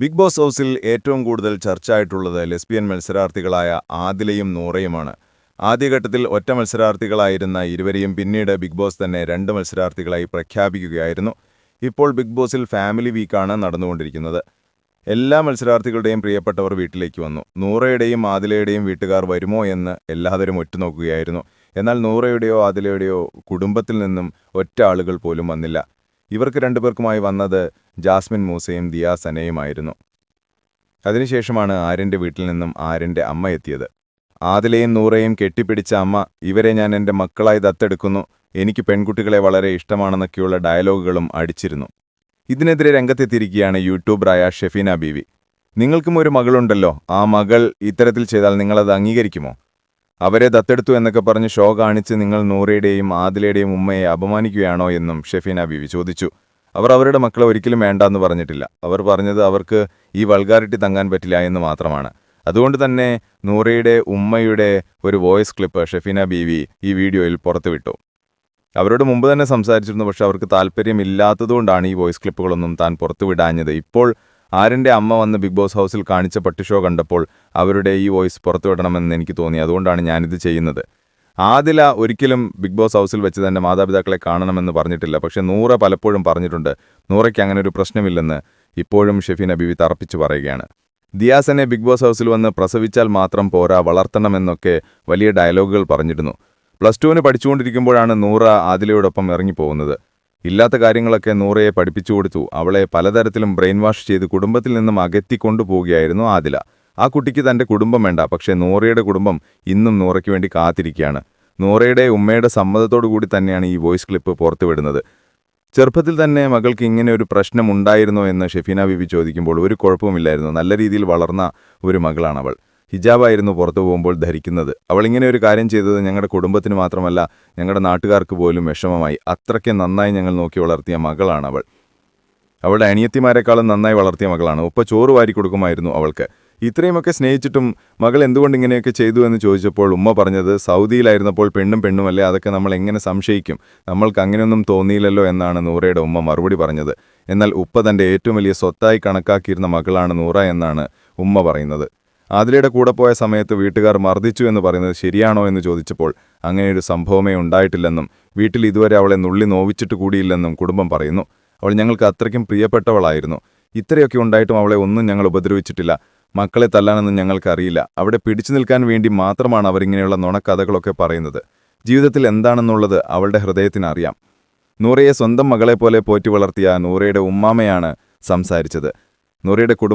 Big boss ഹൗസിൽ ഏറ്റവും കൂടുതൽ ചർച്ചയായിട്ടുള്ളത് ലെസ്ബിയൻ മത്സരാർത്ഥികളായ ആദിലയും നൂറയുമാണ്. ആദ്യഘട്ടത്തിൽ ഒറ്റ മത്സരാർത്ഥികളായിരുന്ന ഇരുവരെയും പിന്നീട് ബിഗ് ബോസ് തന്നെ രണ്ട് മത്സരാർത്ഥികളായി പ്രഖ്യാപിക്കുകയായിരുന്നു. ഇപ്പോൾ ബിഗ് ബോസിൽ ഫാമിലി വീക്കാണ് നടന്നുകൊണ്ടിരിക്കുന്നത്. എല്ലാ മത്സരാർത്ഥികളുടെയും പ്രിയപ്പെട്ടവർ വീട്ടിലേക്ക് വന്നു. നൂറയുടെയും ആദിലയുടെയും വീട്ടുകാർ വരുമോ എന്ന് എല്ലാവരും ഒറ്റുനോക്കുകയായിരുന്നു. എന്നാൽ നൂറയുടെയോ ആദിലയുടെയോ കുടുംബത്തിൽ നിന്നും ഒറ്റ ആളുകൾ പോലും വന്നില്ല. ഇവർക്ക് രണ്ടുപേർക്കുമായി വന്നത് ജാസ്മിൻ മൂസയും ദിയാ സനയുമായിരുന്നു. അതിനുശേഷമാണ് ആര്യന്റെ വീട്ടിൽ നിന്നും ആര്യന്റെ അമ്മ എത്തിയത്. ആദിലയും നൂറയും കെട്ടിപ്പിടിച്ച അമ്മ ഇവരെ ഞാൻ എന്റെ മക്കളായി ദത്തെടുക്കുന്നു. എനിക്ക് പെൺകുട്ടികളെ വളരെ ഇഷ്ടമാണെന്നൊക്കെയുള്ള ഡയലോഗുകളും അടിച്ചിരുന്നു. ഇതിനെതിരെ രംഗത്തെത്തിയിരിക്കുകയാണ് യൂട്യൂബറായ ഷെഫീന ബീവി. നിങ്ങൾക്കും ഒരു മകളുണ്ടല്ലോ. ആ മകൾ ഇത്തരത്തിൽ ചെയ്താൽ നിങ്ങളത് അംഗീകരിക്കുമോ? അവരെ ദത്തെടുത്തു എന്നൊക്കെ പറഞ്ഞ് ഷോ കാണിച്ച് നിങ്ങൾ നൂറയുടെയും ആദിലയുടെയും ഉമ്മയെ അപമാനിക്കുകയാണോ എന്നും ഷെഫീന ബീവി ചോദിച്ചു. അവർ അവരുടെ മക്കളെ ഒരിക്കലും വേണ്ട എന്ന് പറഞ്ഞിട്ടില്ല. അവർ പറഞ്ഞത് അവർക്ക് ഈ വൾഗാരിറ്റി തങ്ങാൻ പറ്റില്ല എന്ന് മാത്രമാണ്. അതുകൊണ്ട് തന്നെ നൂറയുടെ ഉമ്മയുടെ ഒരു വോയിസ് ക്ലിപ്പ് ഷെഫീന ബീവി ഈ വീഡിയോയിൽ പുറത്തുവിട്ടു. അവരോട് മുമ്പ് തന്നെ സംസാരിച്ചിരുന്നു പക്ഷെ അവർക്ക് താല്പര്യമില്ലാത്തതുകൊണ്ടാണ് ഈ വോയിസ് ക്ലിപ്പുകളൊന്നും താൻ പുറത്തുവിടാഞ്ഞത്. ഇപ്പോൾ ആര്യന്റെ അമ്മ വന്ന് ബിഗ് ബോസ് ഹൗസിൽ കാണിച്ച പട്ടി ഷോ കണ്ടപ്പോൾ അവരുടെ ഈ വോയിസ് പുറത്തുവിടണമെന്ന് എനിക്ക് തോന്നി. അതുകൊണ്ടാണ് ഞാനിത് ചെയ്യുന്നത്. ആദില ഒരിക്കലും ബിഗ് ബോസ് ഹൗസിൽ വെച്ച് തന്നെ മാതാപിതാക്കളെ കാണണമെന്ന് പറഞ്ഞിട്ടില്ല. പക്ഷേ നൂറ പലപ്പോഴും പറഞ്ഞിട്ടുണ്ട് നൂറയ്ക്ക് അങ്ങനെ ഒരു പ്രശ്നമില്ലെന്ന് ഇപ്പോഴും ഷെഫീൻ അബിവി തറപ്പിച്ചു പറയുകയാണ്. ദിയാസനെ ബിഗ് ബോസ് ഹൗസിൽ വന്ന് പ്രസവിച്ചാൽ മാത്രം പോരാ വളർത്തണമെന്നൊക്കെ വലിയ ഡയലോഗുകൾ പറഞ്ഞിരുന്നു. പ്ലസ് ടുവിന് പഠിച്ചുകൊണ്ടിരിക്കുമ്പോഴാണ് നൂറ ആദിലയോടൊപ്പം ഇറങ്ങിപ്പോകുന്നത്. ഇല്ലാത്ത കാര്യങ്ങളൊക്കെ നൂറയെ പഠിപ്പിച്ചു കൊടുത്തു. അവളെ പലതരത്തിലും ബ്രെയിൻ വാഷ് ചെയ്ത് കുടുംബത്തിൽ നിന്നും അകറ്റിക്കൊണ്ടുപോവുകയായിരുന്നു ആദില. ആ കുട്ടിക്ക് തന്റെ കുടുംബം വേണ്ട. പക്ഷേ നൂറയുടെ കുടുംബം ഇന്നും നൂറയ്ക്ക് വേണ്ടി കാത്തിരിക്കുകയാണ്. നൂറയുടെ ഉമ്മയുടെ സമ്മതത്തോടു കൂടി തന്നെയാണ് ഈ വോയിസ് ക്ലിപ്പ് പുറത്തുവിടുന്നത് ചെറുപ്പത്തിൽ തന്നെ മകൾക്ക് ഇങ്ങനെ ഒരു പ്രശ്നം ഉണ്ടായിരുന്നോ എന്ന് ഷെഫീന ബിബി ചോദിക്കുമ്പോൾ ഒരു കുഴപ്പമില്ലായിരുന്നു നല്ല രീതിയിൽ വളർന്ന ഒരു മകളാണ് അവൾ ഹിജാബായിരുന്നു പുറത്തു പോകുമ്പോൾ ധരിക്കുന്നത്. അവൾ ഇങ്ങനെ ഒരു കാര്യം ചെയ്തത് ഞങ്ങളുടെ കുടുംബത്തിന് മാത്രമല്ല ഞങ്ങളുടെ നാട്ടുകാർക്ക് പോലും വിഷമമായി. അത്രയ്ക്ക് നന്നായി ഞങ്ങൾ നോക്കി വളർത്തിയ മകളാണ് അവൾ. അവളുടെ അനിയത്തിമാരെക്കാളും നന്നായി വളർത്തിയ മകളാണ്. ഉപ്പ ചോറ് വാരി കൊടുക്കുമായിരുന്നു അവൾക്ക്. ഇത്രയുമൊക്കെ സ്നേഹിച്ചിട്ടും മകൾ എന്തുകൊണ്ട് ഇങ്ങനെയൊക്കെ ചെയ്തു എന്ന് ചോദിച്ചപ്പോൾ ഉമ്മ പറഞ്ഞത് സൗദിയിലായിരുന്നപ്പോൾ പെണ്ണും പെണ്ണുമല്ലേ? അതൊക്കെ നമ്മൾ എങ്ങനെ സംശയിക്കും? നമ്മൾക്ക് അങ്ങനെയൊന്നും തോന്നിയില്ലല്ലോ എന്നാണ് നൂറയുടെ ഉമ്മ മറുപടി പറഞ്ഞത്. എന്നാൽ ഉപ്പ തന്റെ ഏറ്റവും വലിയ സ്വത്തായി കണക്കാക്കിയിരുന്ന മകളാണ് നൂറ എന്നാണ് ഉമ്മ പറയുന്നത്. ആദിലയുടെ കൂടെ പോയ സമയത്ത് വീട്ടുകാർ മർദ്ദിച്ചു എന്ന് പറയുന്നത് ശരിയാണോ എന്ന് ചോദിച്ചപ്പോൾ അങ്ങനെയൊരു സംഭവമേ ഉണ്ടായിട്ടില്ലെന്നും വീട്ടിൽ ഇതുവരെ അവളെ നുള്ളി നോവിച്ചിട്ട് കൂടിയില്ലെന്നും കുടുംബം പറയുന്നു. അവൾ ഞങ്ങൾക്ക് അത്രയ്ക്കും പ്രിയപ്പെട്ടവളായിരുന്നു. ഇത്രയൊക്കെ ഉണ്ടായിട്ടും അവളെ ഒന്നും ഞങ്ങൾ ഉപദ്രവിച്ചിട്ടില്ല. മക്കളെ തല്ലാനൊന്നും ഞങ്ങൾക്കറിയില്ല അവിടെ പിടിച്ചു നിൽക്കാൻ വേണ്ടി മാത്രമാണ് അവരിങ്ങനെയുള്ള നുണക്കഥകളൊക്കെ പറയുന്നത്. ജീവിതത്തിൽ എന്താണെന്നുള്ളത് അവളുടെ ഹൃദയത്തിനറിയാം നൂറയെ സ്വന്തം മകളെപ്പോലെ പോറ്റി വളർത്തിയ നൂറയുടെ ഉമ്മാമയാണ് സംസാരിച്ചത്. നൂറയുടെ കുടുംബം